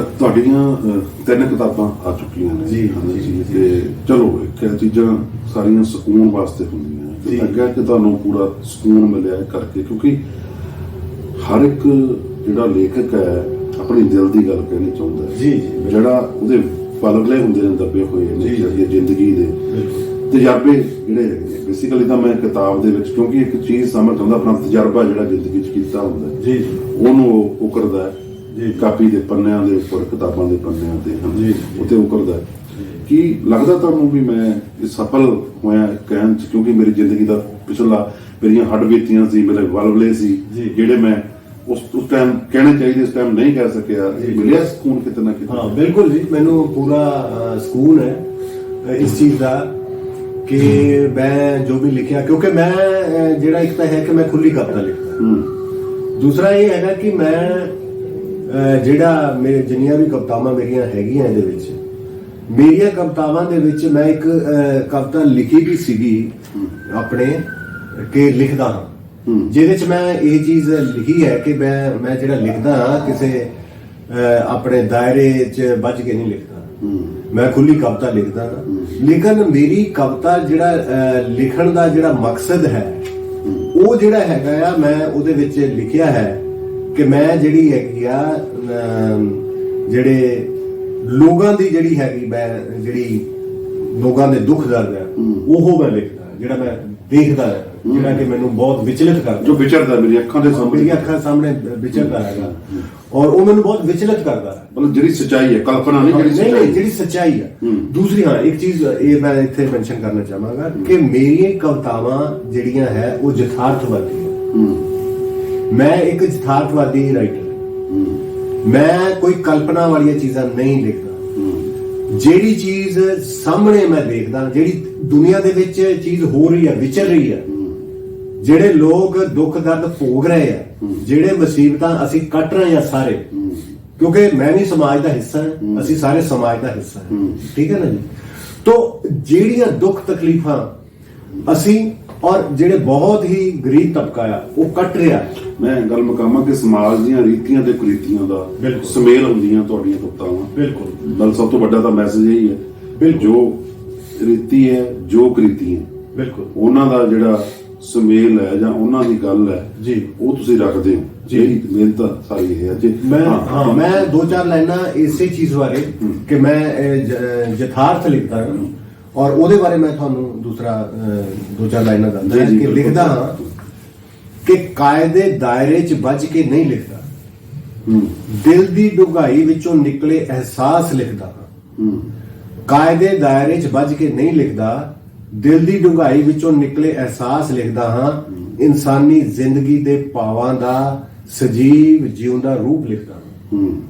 ਤੁਹਾਡੀਆਂ ਤਿੰਨ ਕਿਤਾਬਾਂ ਆ ਚੁੱਕੀਆਂ ਨੇ। ਜੀ, ਜੀ, ਤੇ ਚਲੋ ਇਹ ਚੀਜ਼ਾਂ ਸਾਰੀਆਂ ਸਕੂਨ ਵਾਸਤੇ ਹੁੰਦੀਆਂ ਅੱਗੇ ਕਿ ਤੁਹਾਨੂੰ ਪੂਰਾ ਸਕੂਨ ਮਿਲਿਆ ਕਰਕੇ ਕਿਉਂਕਿ ਹਰ ਇੱਕ ਜਿਹੜਾ ਲੇਖਕ ਹੈ ਆਪਣੀ ਦਿਲ ਦੀ ਗੱਲ ਕਹਿਣੀ ਚਾਹੁੰਦਾ ਜੀ। ਜਿਹੜਾ ਉਹਦੇ ਪਲਗਲੇ ਹੁੰਦੇ ਨੇ ਦੱਬੇ ਹੋਏ ਨੇ ਜਿਹੜੀ ਜ਼ਿੰਦਗੀ ਦੇ। ਤਜਰਬੇ ਜਿਹੜੇ ਬੇਸਿਕਲੀ ਤਾਂ ਮੈਂ ਕਿਤਾਬ ਦੇ ਵਿੱਚ ਕਿਉਂਕਿ ਇੱਕ ਚੀਜ਼ ਸਮਝ ਆਉਂਦਾ ਆਪਣਾ ਤਜਰਬਾ ਜਿਹੜਾ ਜ਼ਿੰਦਗੀ 'ਚ ਕੀਤਾ ਹੁੰਦਾ ਜੀ ਜੀ। ਉਹਨੂੰ ਉਹ ਉਕਰਦਾ ਹੈ। ਜੀ। ਕਾਪੀ ਦੇ ਪੰਨਿਆਂ ਦੇ ਉੱਪਰ ਕਿਤਾਬਾਂ ਦੇ ਪੰਨਿਆਂ ਤੇ ਹਨ ਜੀ। ਉੱਤੇ ਉਕਰਦਾ ਹੈ ਕੀ ਲੱਗਦਾ ਤੁਹਾਨੂੰ ਵੀ ਮੈਂ ਇਹ ਸਫਲ ਹੋਇਆ ਕਹਿਣ ਚ ਕਿਉਂਕਿ ਮੇਰੀ ਜ਼ਿੰਦਗੀ ਦਾ ਪਿਛਲਾ ਮੇਰੀਆਂ ਹੱਡ ਬੀਤੀਆਂ ਸੀ ਮੇਰੇ ਵਲਵਲੇ ਸੀ। ਜਿਹੜੇ ਮੈਂ ਉਸ ਉਸ ਟਾਈਮ ਕਹਿਣੇ ਚਾਹੀਦੇ ਇਸ ਟਾਈਮ ਨਹੀਂ ਕਹਿ ਸਕਿਆ। ਮਿਲਿਆ ਸਕੂਨ ਕਿਤੇ ਨਾ ਕਿਤੇ ਹਾਂ ਬਿਲਕੁਲ ਜੀ ਮੈਨੂੰ ਪੂਰਾ ਸਕੂਨ ਹੈ ਇਸ ਚੀਜ਼ ਦਾ ਕਿ ਮੈਂ ਜੋ ਵੀ ਲਿਖਿਆ ਕਿਉਂਕਿ ਮੈਂ ਜਿਹੜਾ ਇੱਕ ਤਾਂ ਹੈ ਕਿ ਮੈਂ ਖੁੱਲੀ ਕਵਿਤਾ ਲਿਖਦਾ ਹੂੰ ਦੂਸਰਾ ਇਹ ਹੈਗਾ ਕਿ ਮੈਂ ਜਿਹੜਾ ਮੇਰੇ ਜਿੰਨੀਆਂ ਵੀ ਕਵਿਤਾਵਾਂ ਮੇਰੀਆਂ ਹੈਗੀਆਂ ਇਹਦੇ ਵਿੱਚ ਮੇਰੀਆਂ ਕਵਿਤਾਵਾਂ ਦੇ ਵਿੱਚ ਮੈਂ ਇੱਕ ਕਵਿਤਾ ਲਿਖੀ ਵੀ ਸੀਗੀ ਆਪਣੇ ਕਿ ਲਿਖਦਾ ਹਾਂ। ਜਿਹਦੇ ਚ ਮੈਂ ਇਹ ਚੀਜ਼ ਲਿਖੀ ਹੈ ਕਿ ਮੈਂ ਮੈਂ ਜਿਹੜਾ ਲਿਖਦਾ ਹਾਂ ਕਿਸੇ ਆਪਣੇ ਦਾਇਰੇ ਚ ਵੱਜ ਕੇ ਨਹੀਂ ਲਿਖਦਾ। ਮੈਂ ਖੁੱਲੀ ਕਵਿਤਾ ਲਿਖਦਾ ਹਾਂ। ਲੇਕਿਨ ਮੇਰੀ ਕਵਿਤਾ ਜਿਹੜਾ ਲਿਖਣ ਦਾ ਜਿਹੜਾ ਮਕਸਦ ਹੈ। ਉਹ ਜਿਹੜਾ ਹੈਗਾ ਆ ਮੈਂ ਉਹਦੇ ਵਿੱਚ ਲਿਖਿਆ ਹੈ ਕਿ ਮੈਂ ਜਿਹੜੀ ਹੈਗੀ ਆ ਜਿਹੜੇ ਲੋਕਾਂ ਦੀ ਜਿਹੜੀ ਹੈਗੀ ਮੈਂ ਜਿਹੜੀ ਲੋਕਾਂ ਦੇ ਦੁੱਖ ਦਰਦ ਹੈ। ਉਹ ਮੈਂ ਲਿਖਦਾ ਜਿਹੜਾ ਮੈਂ ਦੇਖਦਾ ਜਿਹੜਾ ਕਿ ਮੈਨੂੰ ਬਹੁਤ ਵਿਚਲਿਤ ਕਰਦਾ ਜੋ ਵਿਚਰਦਾ ਮੇਰੀ ਅੱਖਾਂ ਦੇ ਸਾਹਮਣੇ। ਮੇਰੀਆਂ ਅੱਖਾਂ ਸਾਹਮਣੇ ਵਿਚਰਦਾ ਹੈਗਾ ਔਰ ਉਹ ਮੈਨੂੰ ਬਹੁਤ ਵਿਚਲਿਤ ਕਰਦਾ ਹੈ ਮਤਲਬ ਜਿਹੜੀ ਸਚਾਈ ਹੈ ਕਲਪਨਾ ਨਹੀਂ ਜਿਹੜੀ ਨਹੀਂ ਨਹੀਂ ਸਚਾਈ। ਜਿਹੜੀ ਸੱਚਾਈ ਆ। ਹੂੰ। ਦੂਸਰੀ ਹਾਂ ਇੱਕ ਚੀਜ਼ ਇਹ ਮੈਂ ਇੱਥੇ ਮੈਂਸ਼ਨ ਕਰਨਾ ਚਾਹਾਂਗਾ ਕਿ ਮੇਰੀਆਂ ਕਵਿਤਾਵਾਂ ਜਿਹੜੀਆਂ ਹੈ ਉਹ ਯਥਾਰਥਵਾਦੀ ਹੂੰ। ਮੈਂ ਇੱਕ ਯਥਾਰਥਵਾਦੀ ਰਾਈਟਰ ਮੈਂ ਕੋਈ ਕਲਪਨਾ ਵਾਲੀਆਂ ਚੀਜ਼ਾਂ ਨਹੀਂ ਲਿਖਦਾ ਜਿਹੜੀ ਚੀਜ਼ ਸਾਹਮਣੇ ਮੈਂ ਦੇਖਦਾ, ਜਿਹੜੀ ਦੁਨੀਆ ਦੇ ਵਿੱਚ ਚੀਜ਼ ਹੋ ਰਹੀ ਹੈ ਵਿਚਰ ਰਹੀ ਹੈ ਜਿਹੜੇ ਲੋਕ ਦੁੱਖ ਦਰਦ ਭੋਗ ਰਹੇ ਆ, ਜਿਹੜੇ ਮੁਸੀਬਤਾਂ ਅਸੀਂ ਕੱਟ ਰਹੇ ਆ ਸਾਰੇ, ਕਿਉਂਕਿ ਮੈਂ ਵੀ ਸਮਾਜ ਦਾ ਹਿੱਸਾ ਹਾਂ, ਅਸੀਂ ਸਾਰੇ ਸਮਾਜ ਦਾ ਹਿੱਸਾ ਹਾਂ। ਠੀਕ ਹੈ ਨਾ ਜੀ? ਤੋਂ ਜਿਹੜੀਆਂ ਦੁੱਖ ਤਕਲੀਫਾਂ ਅਸੀਂ ਔਰ ਜਿਹੜੇ ਬਹੁਤ ਹੀ ਗਰੀਬ ਤਬਕਾ ਆ ਉਹ ਕੱਟ ਰਿਹਾ ਮੈਂ ਗੱਲ ਮਕਾਮਾ ਕਿ ਸਮਾਜ ਦੀਆਂ ਰੀਤੀਆਂ ਤੇ ਕੁਰੀਤੀਆਂ ਦਾ। ਸੁਮੇਲ ਹੁੰਦੀਆਂ ਤੁਹਾਡੀਆਂ ਕਵਿਤਾਵਾਂ ਬਿਲਕੁਲ। ਨਾਲ ਸਭ ਤੋਂ ਵੱਡਾ ਤਾਂ ਮੈਸੇਜ ਇਹੀ ਹੈ ਬਿਲਕੁਲ। ਜੋ ਰੀਤੀ ਹੈ ਜੋ ਕ੍ਰਿਤੀ ਹੈ ਬਿਲਕੁਲ। ਉਹਨਾਂ ਦਾ ਜਿਹੜਾ ਸੁਮੇਲ ਹੈ ਜਾਂ ਉਹਨਾਂ ਦੀ ਗੱਲ ਹੈ ਜੀ। ਉਹ ਤੁਸੀਂ ਰੱਖਦੇ ਹੋ। ਜੀ। ਮਿਹਨਤ ਸਾਰੀ ਇਹ ਹੈ। ਜੀ ਮੈਂ ਹਾਂ ਮੈਂ ਦੋ ਚਾਰ ਲਾਈਨਾਂ ਇਸੇ ਚੀਜ਼ ਬਾਰੇ ਕਿ ਮੈਂ ਯਥਾਰਥ ਲਿਖਦਾ ਹਾਂ ਔਰ ਉਹਦੇ ਬਾਰੇ ਮੈਂ ਤੁਹਾਨੂੰ ਦੂਸਰਾ ਦੋ ਚਾਰ ਲਾਈਨਾਂ ਦੱਸਦਾ ਕਿ। ਲਿਖਦਾ ਹਾਂ ਕਿ ਕਾਇਦੇ ਦਾਇਰੇ 'ਚ ਵੱਜ ਕੇ ਨਹੀਂ ਲਿਖਦਾ। ਹੂੰ। ਦਿਲ ਦੀ ਡੁੰਗਾਈ ਵਿੱਚੋਂ ਨਿਕਲੇ ਅਹਿਸਾਸ ਲਿਖਦਾ। ਹਾਂ। ਹੂੰ ਕਾਇਦੇ ਦਾਇਰੇ 'ਚ ਵੱਜ ਕੇ ਨਹੀਂ ਲਿਖਦਾ। ਦਿਲ ਦੀ ਡੁੰਗਾਈ ਵਿੱਚੋਂ ਨਿਕਲੇ ਅਹਿਸਾਸ ਲਿਖਦਾ ਹਾਂ। ਇਨਸਾਨੀ ਜ਼ਿੰਦਗੀ ਦੇ ਪਾਵਾਂ ਦਾ ਸਜੀਵ ਜਿਉਂਦਾ ਰੂਪ ਲਿਖਦਾ ਹਾਂ। ਹੂੰ।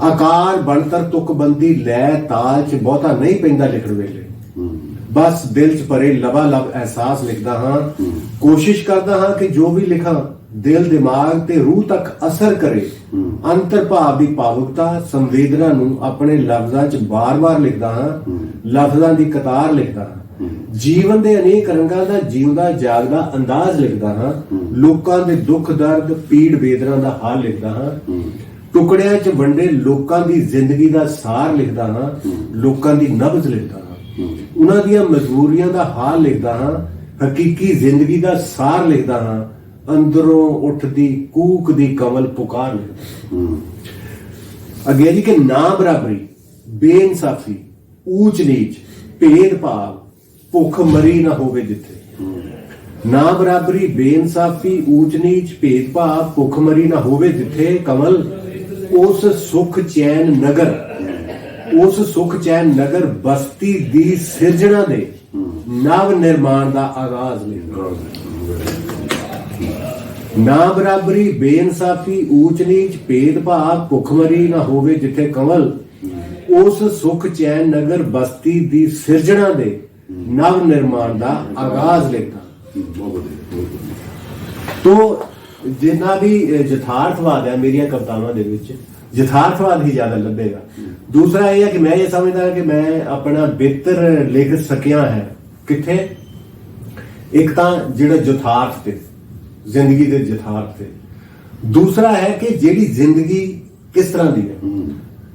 ਆਕਾਰ ਬਣਤਰ ਤੁਕਬੰਦੀ ਲੈ ਤਾਲ 'ਚ ਬਹੁਤਾ ਨਹੀਂ ਪੈਂਦਾ ਲਿਖਣ ਵੇਲੇ। ਬਸ ਦਿਲ 'ਚ ਭਰੇ ਲਵਾ ਲਵ ਅਹਿਸਾਸ ਲਿਖਦਾ ਹਾਂ। ਕੋਸ਼ਿਸ਼ ਕਰਦਾ ਹਾਂ ਕਿ ਜੋ ਵੀ ਲਿਖਾਂ, ਦਿਲ, ਦਿਮਾਗ ਤੇ ਰੂਹ ਤੱਕ ਅਸਰ ਕਰੇ। ਅੰਤਰ ਦੀ ਭਾਵੁਕਤਾ, ਸੰਵੇਦਨਾ ਨੂੰ ਆਪਣੇ ਲਫ਼ਜ਼ਾਂ 'ਚ ਬਾਰ-ਬਾਰ ਲਿਖਦਾ ਹਾਂ। ਲਫ਼ਜ਼ਾਂ ਦੀ ਕਤਾਰ ਲਿਖਦਾ ਹਾਂ। ਜੀਵਨ ਦੇ ਅਨੇਕ ਰੰਗਾਂ ਦਾ ਜਿਉਂਦਾ, ਜਾਗਦਾ ਅੰਦਾਜ਼ ਲਿਖਦਾ ਹਾਂ। ਲੋਕਾਂ ਦੇ ਦੁੱਖ, ਦਰਦ, ਪੀੜ, ਵੇਦਨਾ ਦਾ ਹਾਲ ਲਿਖਦਾ ਹਾਂ। ਟੁਕੜਿਆਂ 'ਚ ਵੰਡੇ ਲੋਕਾਂ ਦੀ ਜ਼ਿੰਦਗੀ ਦਾ ਸਾਰ ਲਿਖਦਾ ਹਾਂ। ਲੋਕਾਂ ਦੀ ਨਬਜ਼ ਲਿਖਦਾ ਹਾਂ। ਉਹਨਾਂ ਦੀਆਂ ਮਜਬੂਰੀਆਂ ਦਾ ਹਾਲ ਲਿਖਦਾ ਹਾਂ, ਹਕੀਕੀ ਜ਼ਿੰਦਗੀ ਦਾ ਸਾਰ ਲਿਖਦਾ ਹਾਂ, ਅੰਦਰੋਂ ਉੱਠਦੀ ਕੂਕ ਦੀ ਕਮਲ ਪੁਕਾਰ ਲਿਖਦਾ ਅੱਗੇ ਜੀ ਕਿ ਨਾ ਬਰਾਬਰੀ, ਬੇਇਨਸਾਫੀ, ਊਚ ਨੀਚ ਭੇਦ ਭਾਵ ਭੁੱਖ ਮਰੀ ਨਾ ਹੋਵੇ ਜਿੱਥੇ। ਨਾ ਬਰਾਬਰੀ, ਬੇਇਨਸਾਫੀ, ਊਚ ਨੀਚ ਭੇਦ ਭਾਵ ਭੁੱਖ ਮਰੀ ਨਾ ਹੋਵੇ ਜਿੱਥੇ ਕਮਲ ਉਸ ਸੁਖ ਚੈਨ ਨਗਰ ਉਸ ਸੁਖ ਚੈਨ ਨਗਰ ਬਸਤੀ ਦੀ ਸਿਰਜਣਾ ਦੇ ਨਵ ਨਿਰਮਾਣ ਦਾ ਆਗਾਜ਼ ਲਿਖਦਾ ਨਾ ਬਰਾਬਰੀ ਬੇਇਨਸਾਫੀ ਊਚ ਨੀਚ ਭੇਦਭਾਵ ਭੁੱਖਮਰੀ ਨਾ ਹੋਵੇ ਜਿੱਥੇ ਕਮਲ। ਉਸ ਸੁਖ ਚੈਨ ਨਗਰ ਬਸਤੀ ਦੀ ਸਿਰਜਣਾ ਦੇ ਨਵ ਨਿਰਮਾਣ ਦਾ ਆਗਾਜ਼ ਲਿਖਦਾ ਤੋ ਜਿੰਨਾ ਵੀ ਅਹ, ਯਥਾਰਥਵਾਦ ਹੈ ਮੇਰੀਆਂ ਕਵਿਤਾਵਾਂ ਦੇ ਵਿੱਚ ਯਥਾਰਥਵਾਦ ਹੀ ਜ਼ਿਆਦਾ ਲੱਭੇਗਾ। ਦੂਸਰਾ ਇਹ ਹੈ ਕਿ ਮੈਂ ਇਹ ਸਮਝਦਾ ਕਿ ਮੈਂ ਆਪਣਾ ਬਿਹਤਰ ਲਿਖ ਸਕਿਆ ਹੈ। ਕਿੱਥੇ? ਇੱਕ ਤਾਂ ਜਿਹੜਾ ਯਥਾਰਥ ਤੇ, ਜ਼ਿੰਦਗੀ ਦੇ ਯਥਾਰਥ ਤੇ। ਦੂਸਰਾ ਹੈ ਕਿ ਜਿਹੜੀ ਜ਼ਿੰਦਗੀ ਕਿਸ ਤਰ੍ਹਾਂ ਦੀ ਹੈ?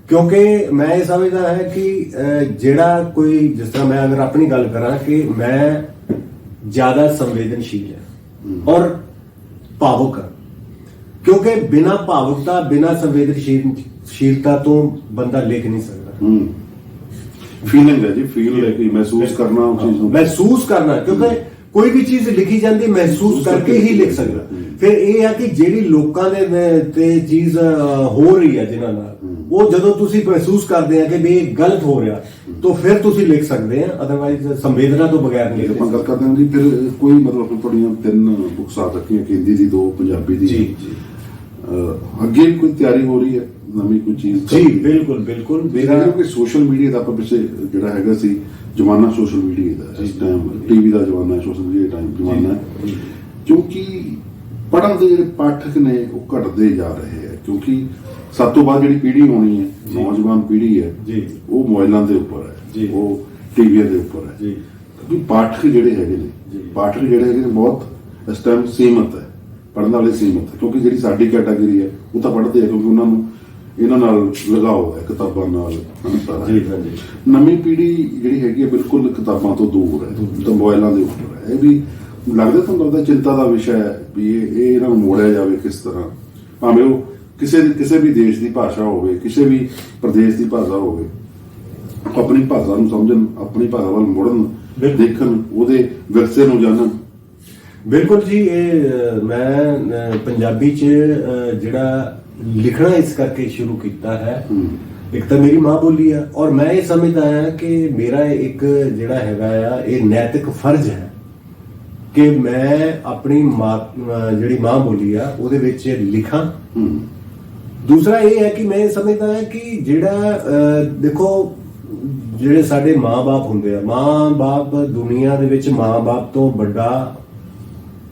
ਕਿਉਂਕਿ ਮੈਂ ਇਹ ਸਮਝਦਾ ਹੈ ਕਿ ਜਿਹੜਾ ਕੋਈ, ਜਿਸ ਤਰ੍ਹਾਂ ਮੈਂ ਅਗਰ ਆਪਣੀ ਗੱਲ ਕਰਾਂ ਕਿ ਮੈਂ ਜ਼ਿਆਦਾ ਸੰਵੇਦਨਸ਼ੀਲ ਹਾਂ ਔਰ ਭਾਵੁਕ ਹਾਂ। ਕਿਉਂਕਿ ਬਿਨਾ ਭਾਵੁਕਤਾ ਬਿਨਾ ਸੰਵੇਦਨਸ਼ੀਲਤਾ ਤੋਂ ਬੰਦਾ ਲਿਖ ਨਹੀਂ ਸਕਦਾ। ਹੂੰ। ਫੀਲਿੰਗ ਹੈ ਜੀ ਫੀਲ ਹੈ ਕਿ ਮਹਿਸੂਸ ਕਰਨਾ ਉਸ ਚੀਜ਼ ਨੂੰ। ਮਹਿਸੂਸ ਕਰਨਾ ਕਿਉਂਕਿ ਕੋਈ ਵੀ ਚੀਜ਼ ਲਿਖੀ ਜਾਂਦੀ ਮਹਿਸੂਸ ਕਰਕੇ ਹੀ ਲਿਖ ਸਕਦਾ। ਫਿਰ ਇਹ ਹੈ ਕਿ ਜਿਹੜੀ ਲੋਕਾਂ ਦੇ ਤੇ ਚੀਜ਼ ਹੋ ਰਹੀ ਹੈ ਜਿਨ੍ਹਾਂ ਨਾਲ ਉਹ ਜਦੋਂ ਤੁਸੀਂ ਮਹਿਸੂਸ ਕਰਦੇ ਆ ਕਿ ਵੀ ਇਹ ਗਲਤ ਹੋ ਰਿਹਾ ਤਾਂ ਫਿਰ ਤੁਸੀਂ ਲਿਖ ਸਕਦੇ ਆ ਅਦਰਵਾਈਜ਼ ਸੰਵੇਦਨਾ ਤੋਂ ਬਗੈਰ ਨਹੀਂ ਲਿਖ ਸਕਦੇ। ਕਰਦੇ ਹਾਂ ਜੀ ਫਿਰ ਕੋਈ ਮਤਲਬ ਤੁਹਾਡੀਆਂ ਤਿੰਨ ਬੁੱਕਸ ਆ ਇੱਕ ਹਿੰਦੀ ਦੀ ਦੋ ਪੰਜਾਬੀ ਦੀ ਜੀ, ਜੀ। ਅੱਗੇ ਵੀ ਕੋਈ ਤਿਆਰੀ ਹੋ ਰਹੀ ਹੈ ਨਵੀਂ ਕੋਈ ਚੀਜ਼ ਜੀ ਬਿਲਕੁਲ ਬਿਲਕੁਲ ਮੇਰਾ ਕਿ ਸੋਸ਼ਲ ਮੀਡੀਆ ਦਾ ਆਪਾਂ ਪਿੱਛੇ ਜਿਹੜਾ ਹੈਗਾ ਸੀ ਜ਼ਮਾਨਾ ਸੋਸ਼ਲ ਮੀਡੀਆ ਦਾ ਇਸ। ਟਾਈਮ ਟੀਵੀ ਦਾ ਜ਼ਮਾਨਾ ਹੈ ਸੋਸ਼ਲ ਮੀਡੀਆ ਦਾ ਟਾਈਮ ਜ਼ਮਾਨਾ ਹੈ। ਕਿਉਂਕਿ ਪੜ੍ਹਨ ਦੇ ਜਿਹੜੇ ਪਾਠਕ ਨੇ ਉਹ ਘਟਦੇ ਜਾ ਰਹੇ ਹੈ ਕਿਉਂਕਿ ਸਭ ਤੋਂ ਬਾਅਦ ਜਿਹੜੀ ਪੀੜ੍ਹੀ ਆਉਣੀ ਹੈ। ਨੌਜਵਾਨ ਪੀੜ੍ਹੀ ਹੈ ਜੀ। ਉਹ ਮੋਬਾਈਲਾਂ ਦੇ ਉੱਪਰ ਹੈ। ਉਹ ਟੀਵੀਆਂ ਦੇ ਉੱਪਰ ਹੈ ਜੀ ਕਿਉਂਕਿ ਪਾਠਕ ਜਿਹੜੇ ਹੈਗੇ ਨੇ। ਪਾਠਕ ਜਿਹੜੇ ਹੈਗੇ ਨੇ ਬਹੁਤ ਇਸ ਟਾਈਮ ਸੀਮਤ ਹੈ ਪੜ੍ਹਨ ਵਾਲੇ ਸੀਮਤ ਕਿਉਂਕਿ ਜਿਹੜੀ ਸਾਡੀ ਕੈਟਾਗਰੀ ਹੈ ਉਹ ਤਾਂ ਪੜ੍ਹਦੇ ਆ ਕਿਉਂਕਿ ਉਹਨਾਂ ਨੂੰ ਇਹਨਾਂ ਨਾਲ ਲਗਾਓ ਹੈ ਕਿਤਾਬਾਂ ਨਾਲ ਹੈ ਜੀ ਹਾਂਜੀ। ਨਵੀਂ ਪੀੜ੍ਹੀ ਜਿਹੜੀ ਹੈਗੀ ਹੈ ਬਿਲਕੁਲ ਕਿਤਾਬਾਂ ਤੋਂ ਦੂਰ ਹੈ ਤਾਂ ਮੋਬਾਈਲਾਂ ਦੇ ਉੱਪਰ ਹੈ। ਇਹ ਵੀ ਲੱਗਦਾ ਤੁਹਾਨੂੰ ਲੱਗਦਾ ਚਿੰਤਾ ਦਾ ਵਿਸ਼ਾ ਹੈ ਵੀ ਇਹ ਇਹ ਇਹਨਾਂ ਨੂੰ ਮੋੜਿਆ ਜਾਵੇ ਕਿਸ ਤਰ੍ਹਾਂ। ਭਾਵੇਂ ਉਹ ਕਿਸੇ ਕਿਸੇ ਵੀ ਦੇਸ਼ ਦੀ ਭਾਸ਼ਾ ਹੋਵੇ ਕਿਸੇ ਵੀ ਪ੍ਰਦੇਸ਼ ਦੀ ਭਾਸ਼ਾ ਹੋਵੇ ਆਪਣੀ ਭਾਸ਼ਾ ਨੂੰ ਸਮਝਣ ਆਪਣੀ ਭਾਸ਼ਾ ਵੱਲ ਮੁੜਨ। ਦੇਖਣ ਉਹਦੇ ਵਿਰਸੇ ਨੂੰ ਜਾਣਨ ਬਿਲਕੁਲ ਜੀ ਇਹ ਮੈਂ ਪੰਜਾਬੀ ਚ ਜਿਹੜਾ ਲਿਖਣਾ ਇਸ ਕਰਕੇ ਸ਼ੁਰੂ ਕੀਤਾ ਹੈ। ਇੱਕ ਤਾਂ ਮੇਰੀ ਮਾਂ ਬੋਲੀ ਆ ਔਰ ਮੈਂ ਇਹ ਸਮਝਦਾ ਹਾਂ ਕਿ ਮੇਰਾ ਇੱਕ ਜਿਹੜਾ ਹੈਗਾ ਆ ਇਹ ਨੈਤਿਕ ਫਰਜ਼ ਹੈ ਕਿ ਮੈਂ ਆਪਣੀ ਮਾਂ ਜਿਹੜੀ ਮਾਂ ਬੋਲੀ ਆ ਉਹਦੇ ਵਿੱਚ ਲਿਖਾਂ ਦੂਸਰਾ ਇਹ ਹੈ ਕਿ ਮੈਂ ਇਹ ਸਮਝਦਾ ਹਾਂ ਕਿ ਜਿਹੜਾ ਦੇਖੋ ਜਿਹੜੇ ਸਾਡੇ ਮਾਂ-ਬਾਪ ਹੁੰਦੇ ਆ ਮਾਂ-ਬਾਪ ਦੁਨੀਆ ਦੇ ਵਿੱਚ ਮਾਂ-ਬਾਪ ਤੋਂ ਵੱਡਾ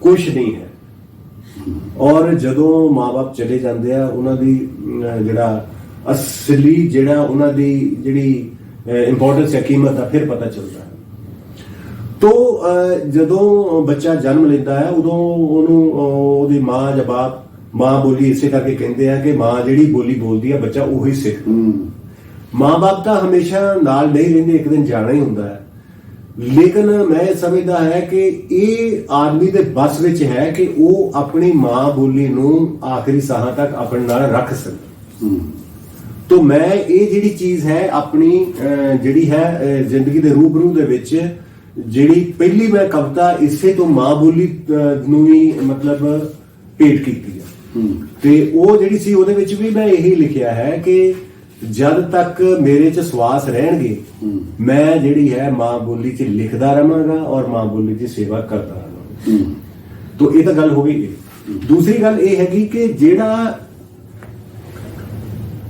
ਕੁਝ ਨਹੀਂ ਹੈ। ਔਰ ਜਦੋਂ ਮਾਂ-ਬਾਪ ਚਲੇ ਜਾਂਦੇ ਆ ਉਹਨਾਂ ਦੀ ਜਿਹੜਾ ਅਸਲੀ ਜਿਹੜਾ ਉਹਨਾਂ ਦੀ ਜਿਹੜੀ ਇੰਪੋਰਟੈਂਸ ਹੈ ਕੀਮਤ ਆ ਫਿਰ ਪਤਾ ਚੱਲਦਾ ਹੈ। ਤੋ ਜਦੋਂ ਬੱਚਾ ਜਨਮ ਲੈਂਦਾ ਹੈ ਉਦੋਂ ਉਹਨੂੰ ਉਹਦੀ ਮਾਂ ਜਾਂ ਬਾਪ ਮਾਂ ਬੋਲੀ ਇਸੇ ਕਰਕੇ ਕਹਿੰਦੇ ਆ ਕਿ ਮਾਂ ਜਿਹੜੀ ਬੋਲੀ ਬੋਲਦੀ ਆ ਬੱਚਾ ਉਹੀ ਸਿੱਖਦਾ ਮਾਂ-ਬਾਪ ਤਾਂ ਹਮੇਸ਼ਾ ਨਾਲ ਨਹੀਂ ਰਹਿੰਦੇ ਇੱਕ ਦਿਨ ਜਾਣਾ ਹੀ ਹੁੰਦਾ ਹੈ। ਲੇਕਿਨ ਮੈਂ ਸਮਝਦਾ ਹੈ ਕਿ ਇਹ ਆਦਮੀ ਦੇ ਬਸ ਵਿੱਚ ਹੈ ਕਿ ਉਹ ਆਪਣੀ ਮਾਂ ਬੋਲੀ ਨੂੰ ਆਖਰੀ ਸਾਹਾਂ ਤੱਕ ਆਪਣੇ ਨਾਲ ਰੱਖ ਸਕੇ ਤੋ ਮੈਂ ਇਹ ਜਿਹੜੀ ਚੀਜ਼ ਹੈ ਆਪਣੀ ਜਿਹੜੀ ਹੈ ਜ਼ਿੰਦਗੀ ਦੇ ਰੂਬਰੂ ਦੇ ਵਿੱਚ ਜਿਹੜੀ ਪਹਿਲੀ ਮੈਂ ਕਵਿਤਾ ਇਸੇ ਤੋਂ ਮਾਂ ਬੋਲੀ ਨੂੰ ਹੀ ਮਤਲਬ ਭੇਟ ਕੀਤੀ ਹੂੰ। ਤੇ ਉਹ ਜਿਹੜੀ ਸੀ ਉਹਦੇ ਵਿੱਚ ਵੀ ਮੈਂ ਇਹੀ ਲਿਖਿਆ ਹੈ ਕਿ ਜਦ ਤੱਕ ਮੇਰੇ 'ਚ ਸਵਾਸ ਰਹਿਣਗੇ। ਮੈਂ ਜਿਹੜੀ ਹੈ ਮਾਂ ਬੋਲੀ 'ਚ ਲਿਖਦਾ ਰਵਾਂਗਾ ਔਰ ਮਾਂ ਬੋਲੀ 'ਚ ਸੇਵਾ ਕਰਦਾ ਰਵਾਂਗਾ ਹੂੰ। ਤੋ ਇਹ ਤਾਂ ਗੱਲ ਹੋ ਗਈ। ਦੂਸਰੀ ਗੱਲ ਇਹ ਹੈਗੀ ਕਿ ਜਿਹੜਾ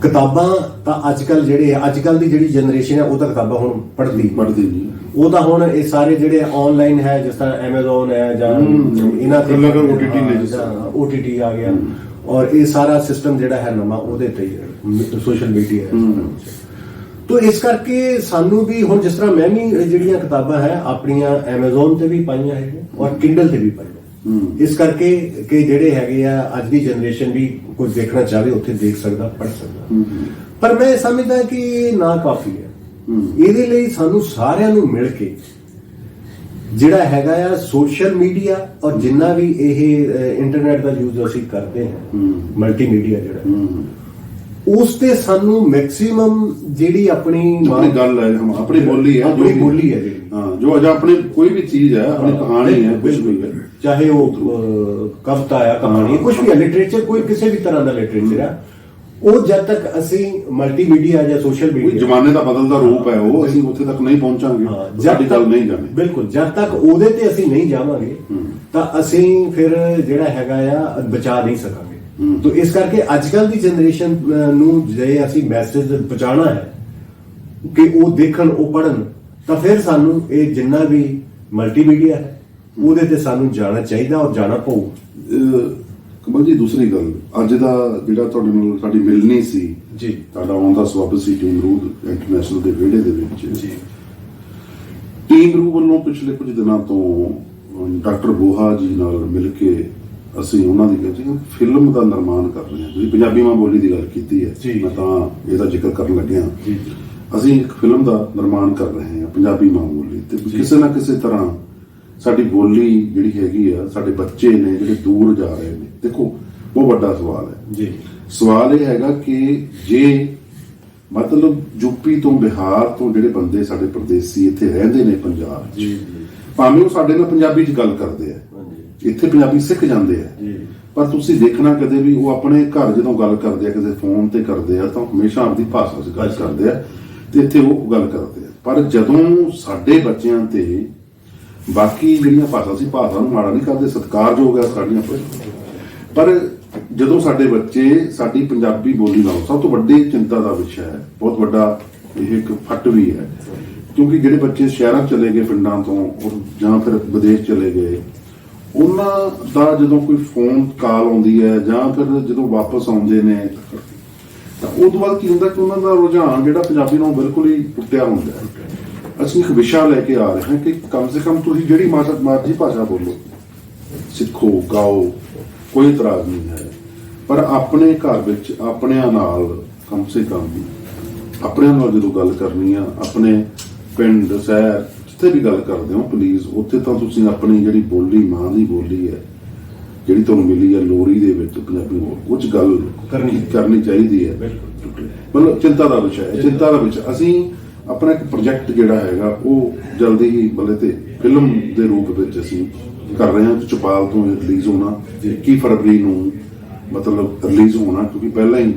ਕਿਤਾਬਾਂ ਤਾਂ ਅੱਜ ਕੱਲ ਜਿਹੜੇ ਅੱਜ ਕੱਲ ਦੀ ਜਿਹੜੀ ਜਨਰੇਸ਼ਨ ਹੈ ਉਹ ਤਾਂ ਕਿਤਾਬਾਂ ਹੁਣ ਪੜ੍ਹਦੀ ਪੜ੍ਹਦੀ ਨਹੀਂ। ਉਹ ਤਾਂ ਹੁਣ ਇਹ ਸਾਰੇ ਜਿਹੜੇ ਆਨਲਾਈਨ ਹੈ ਜਿਸ ਤਰ੍ਹਾਂ Amazon ਹੈ ਜਾਂ ਇਹਨਾਂ ਤੇ ਅਲੱਗ ਅਲੱਗ OTT ਨੇ ਜਿਸ ਤਰ੍ਹਾਂ। OTT ਆ ਗਿਆ। ਔਰ ਇਹ ਸਾਰਾ ਸਿਸਟਮ ਜਿਹੜਾ ਹੈ ਨਵਾਂ ਉਹਦੇ ਤੇ ਸੋਸ਼ਲ ਮੀਡੀਆ ਹੈ। ਤੋ ਇਸ ਕਰਕੇ ਸਾਨੂੰ ਵੀ ਹੁਣ ਜਿਸ ਤਰ੍ਹਾਂ ਮੈਂ ਵੀ ਜਿਹੜੀਆਂ ਕਿਤਾਬਾਂ ਹੈ ਆਪਣੀਆਂ Amazon ਤੇ ਵੀ ਪਾਈਆਂ ਹੈਗੀਆਂ ਔਰ Kindle ਤੇ ਵੀ ਪਾਈਆਂ। ਇਸ ਕਰਕੇ ਕਿ ਜਿਹੜੇ ਹੈਗੇ ਆ ਅੱਜ ਦੀ ਜਨਰੇਸ਼ਨ ਵੀ ਕੁਝ ਦੇਖਣਾ ਚਾਹਵੇ ਉੱਥੇ ਦੇਖ ਸਕਦਾ ਪੜ੍ਹ ਸਕਦਾ ਹੂੰ ਪਰ ਮੈਂ ਸਮਝਦਾ ਕਿ ਇਹ ਨਾ ਕਾਫੀ ਹੈ ਹੂੰ। ਇਹਦੇ ਲਈ ਸਾਨੂੰ ਸਾਰਿਆਂ ਨੂੰ ਮਿਲ ਕੇ ਜਿਹੜਾ ਹੈਗਾ ਆ ਸੋਸ਼ਲ ਮੀਡੀਆ ਔਰ ਜਿੰਨਾ ਵੀ ਇਹ ਇੰਟਰਨੈਟ ਦਾ ਯੂਜ਼ ਅਸੀਂ ਕਰਦੇ ਹਾਂ ਹੂੰ। ਮਲਟੀਮੀਡੀਆ ਜਿਹੜਾ। ਹੂੰ। ਉਸ ਤੇ ਸਾਨੂੰ ਮੈਕਸਿਮਮ ਜਿਹੜੀ ਆਪਣੀ ਆਪਣੀ ਗੱਲ ਹੈ ਹਮ ਆਪਣੀ ਬੋਲੀ ਹੈ ਜੋ ਆਪਣੀ ਬੋਲੀ ਹੈ ਜਿਹੜੀ। ਹਾਂ ਜੋ ਅਜਾ ਆਪਣੀ ਕੋਈ ਵੀ ਚੀਜ਼ ਹੈ ਆਪਣੀ ਕਹਾਣੀ ਹੈ ਕੁਝ ਵੀ ਹੈ। ਚਾਹੇ ਉਹ ਕਵਿਤਾ ਆ ਕਹਾਣੀ ਕੁਝ ਵੀ ਹੈ ਲਿਟਰੇਚਰ ਕੋਈ ਕਿਸੇ ਵੀ ਤਰ੍ਹਾਂ ਦਾ ਲਿਟਰੇਚਰ ਆ। ਉਹ ਜਦ ਤੱਕ ਅਸੀਂ ਮਲਟੀਮੀਡੀਆ ਜਾਂ ਸੋਸ਼ਲ ਮੀਡੀਆ ਜ਼ਮਾਨੇ ਦਾ ਬਦਲਦਾ ਰੂਪ ਹੈ ਉਹ ਅਸੀਂ ਉੱਥੇ ਤੱਕ ਨਹੀਂ ਪਹੁੰਚਾਂਗੇ ਸਾਡੀ ਗੱਲ ਨਹੀਂ ਜਾਣੀ ਬਿਲਕੁਲ ਜਦ ਤੱਕ ਉਹਦੇ ਤੇ ਅਸੀਂ ਨਹੀਂ ਜਾਵਾਂਗੇ। ਤਾਂ ਅਸੀਂ ਫਿਰ ਜਿਹੜਾ ਹੈਗਾ ਆ ਬਚਾ ਨਹੀਂ ਸਕਾਂਗੇ। ਤਾਂ ਇਸ ਕਰਕੇ ਅੱਜ ਕੱਲ ਦੀ ਜਨਰੇਸ਼ਨ ਨੂੰ ਜੇ ਅਸੀਂ ਮੈਸੇਜ ਪਹੁੰਚਾਉਣਾ ਹੈ ਕਿ ਉਹ ਦੇਖਣ ਉਹ ਪੜਨ ਤਾਂ ਫਿਰ ਸਾਨੂੰ ਇਹ ਜਿੰਨਾ ਵੀ ਮਲਟੀਮੀਡੀਆ ਹੈ ਉਹਦੇ ਤੇ ਸਾਨੂੰ ਜਾਣਾ ਚਾਹੀਦਾ ਔਰ ਜਾਣਾ ਪਊ ਕਮਲ ਜੀ ਦੂਸਰੀ ਗੱਲ। ਅੱਜ ਦਾ ਜਿਹੜਾ ਤੁਹਾਡੇ ਨਾਲ ਸਾਡੀ ਮਿਲਣੀ ਸੀ ਜੀ। ਤੁਹਾਡਾ ਆਉਣ ਦਾ ਸਬਬ ਸੀ ਟੀਮ ਰੂਲ ਇੰਟਰਨੈਸ਼ਨਲ ਦੇ ਵਿਹੜੇ ਦੇ ਵਿੱਚ। ਜੀ। ਟੀਮ ਰੂ ਵੱਲੋਂ ਪਿਛਲੇ ਕੁਝ ਦਿਨਾਂ ਤੋਂ ਡਾਕਟਰ ਬੋਹਾ ਜੀ ਨਾਲ ਮਿਲ ਕੇ ਅਸੀਂ ਉਹਨਾਂ ਦੀ ਜਿਹੜੀ ਫਿਲਮ ਦਾ ਨਿਰਮਾਣ ਕਰ ਰਹੇ ਹਾਂ। ਜਿਹੜੀ ਪੰਜਾਬੀ ਮਾਂ ਬੋਲੀ ਦੀ ਗੱਲ ਕੀਤੀ ਹੈ। ਮੈਂ ਤਾਂ ਇਹਦਾ ਜ਼ਿਕਰ ਕਰਨ ਲੱਗਿਆ। ਅਸੀਂ ਇੱਕ ਫਿਲਮ ਦਾ ਨਿਰਮਾਣ ਕਰ ਰਹੇ ਹਾਂ ਪੰਜਾਬੀ ਮਾਂ ਬੋਲੀ ਤੇ ਕਿਸੇ ਨਾ ਕਿਸੇ ਤਰ੍ਹਾਂ ਸਾਡੀ ਬੋਲੀ ਜਿਹੜੀ ਹੈਗੀ ਆ ਸਾਡੇ ਬੱਚੇ ਨੇ ਜਿਹੜੇ ਦੂਰ ਜਾ ਰਹੇ ਨੇ ਦੇਖੋ ਬਹੁਤ ਵੱਡਾ ਸਵਾਲ ਹੈ। ਜੀ। ਸਵਾਲ ਇਹ ਹੈਗਾ ਕਿ ਜੇ ਮਤਲਬ ਯੂਪੀ ਤੋਂ ਬਿਹਾਰ ਤੋਂ ਜਿਹੜੇ ਬੰਦੇ ਸਾਡੇ ਪ੍ਰਦੇਸੀ ਇੱਥੇ ਰਹਿੰਦੇ ਨੇ ਪੰਜਾਬ ਜੀ ਜੀ। ਭਾਵੇਂ ਉਹ ਸਾਡੇ ਨਾਲ ਪੰਜਾਬੀ 'ਚ ਗੱਲ ਕਰਦੇ ਆ ਇੱਥੇ ਪੰਜਾਬੀ ਸਿੱਖ ਜਾਂਦੇ ਆ ਪਰ ਤੁਸੀਂ ਦੇਖਣਾ ਕਦੇ ਵੀ ਉਹ ਆਪਣੇ ਘਰ ਜਦੋਂ ਗੱਲ ਕਰਦੇ ਆ ਕਿਸੇ ਫੋਨ ਤੇ ਕਰਦੇ ਆ ਤਾਂ ਹਮੇਸ਼ਾ ਆਪਣੀ ਭਾਸ਼ਾ 'ਚ ਗੱਲ ਕਰਦੇ ਆ ਤੇ ਇੱਥੇ ਉਹ ਗੱਲ ਕਰਦੇ ਆ। ਪਰ ਜਦੋਂ ਸਾਡੇ ਬੱਚਿਆਂ ਤੇ ਬਾਕੀ ਜਿਹੜੀਆਂ ਭਾਸ਼ਾ ਸੀ, ਭਾਸ਼ਾ ਨੂੰ ਮਾੜਾ ਨਹੀਂ ਕਰਦੇ ਸਤਿਕਾਰਯੋਗ ਹੈ ਸਾਡੀਆਂ ਪਰ ਜਦੋਂ ਸਾਡੇ ਬੱਚੇ ਸਾਡੀ ਪੰਜਾਬੀ ਬੋਲੀ ਨਾਲ ਸਭ ਤੋਂ ਵੱਡੀ ਚਿੰਤਾ ਦਾ ਵਿਸ਼ਾ ਹੈ, ਬਹੁਤ ਵੱਡਾ ਇਹ ਇੱਕ ਫੱਟ ਵੀ ਹੈ, ਕਿਉਂਕਿ ਜਿਹੜੇ ਬੱਚੇ ਸ਼ਹਿਰਾਂ ਚਲੇ ਗਏ, ਪਿੰਡਾਂ ਤੋਂ ਜਾਂ ਫਿਰ ਵਿਦੇਸ਼ ਚਲੇ ਗਏ, ਉਹਨਾਂ ਦਾ ਜਦੋਂ ਕੋਈ ਫੋਨ ਕਾਲ ਆਉਂਦੀ ਹੈ ਜਾਂ ਫਿਰ ਜਦੋਂ ਵਾਪਸ ਆਉਂਦੇ ਨੇ, ਤਾਂ ਉਹ ਤੋਂ ਬਾਅਦ ਕੀ ਹੁੰਦਾ ਕਿ ਉਹਨਾਂ ਦਾ ਰੁਝਾਨ ਜਿਹੜਾ ਪੰਜਾਬੀ ਨਾਲ ਬਿਲਕੁਲ ਹੀ ਟੁੱਟਿਆ ਹੁੰਦਾ ਹੈ। ਅਸੀਂ ਇੱਕ ਵਿਸ਼ਾ ਲੈ ਕੇ ਆ ਰਹੇ ਹਾਂ ਕਿ ਕਮ ਸੇ ਕਮ ਤੁਸੀਂ ਜਿਹੜੀ ਮਾਤਾ ਮਾਤਰੀ ਭਾਸ਼ਾ ਬੋਲੋ ਸਿੱਖੋ ਗਾਓ ਕੋਈ ਇਤਰਾਜ਼ ਨਹੀਂ ਹੈ। ਪਰ ਆਪਣੇ ਘਰ ਵਿੱਚ ਆਪਣਿਆਂ ਨਾਲ ਕਮ ਸੇ ਕਮ ਆਪਣਿਆਂ ਨਾਲ ਜਦੋਂ ਗੱਲ ਕਰਨੀ ਆ ਆਪਣੇ ਪਿੰਡ ਸ਼ਹਿਰ ਜਿੱਥੇ ਵੀ ਗੱਲ ਕਰਦੇ ਹੋ ਪਲੀਜ਼ ਉੱਥੇ ਤਾਂ ਤੁਸੀਂ ਆਪਣੀ ਜਿਹੜੀ ਬੋਲੀ ਮਾਂ ਦੀ ਬੋਲੀ ਹੈ ਜਿਹੜੀ ਤੁਹਾਨੂੰ ਮਿਲੀ ਹੈ ਲੋਰੀ ਦੇ ਵਿੱਚ ਪੰਜਾਬੀ ਬੋਲ ਕੁਝ ਗੱਲ ਕਰਨੀ ਕਰਨੀ ਚਾਹੀਦੀ ਹੈ। ਬਿਲਕੁਲ। ਮਤਲਬ ਚਿੰਤਾ ਦਾ ਵਿਸ਼ਾ ਹੈ ਚਿੰਤਾ ਦਾ ਵਿਸ਼ਾ। ਅਸੀਂ ਆਪਣਾ ਇੱਕ ਪ੍ਰੋਜੈਕਟ ਜਿਹੜਾ ਹੈਗਾ ਉਹ ਜਲਦੀ ਹੀ ਬਲੇ ਤੇ ਫਿਲਮ ਦੇ ਰੂਪ ਵਿੱਚ ਅਸੀਂ ਕਰ ਰਹੇ ਹਾਂ ਚਪਾਲ ਤੋਂ ਰਿਲੀਜ਼ ਹੋਣਾ 21 ਫਰਵਰੀ ਨੂੰ ਮਤਲਬ ਰਿਲੀਜ਼ ਹੋਣਾ ਕਿਉਂਕਿ ਪਹਿਲਾਂ ਹੀ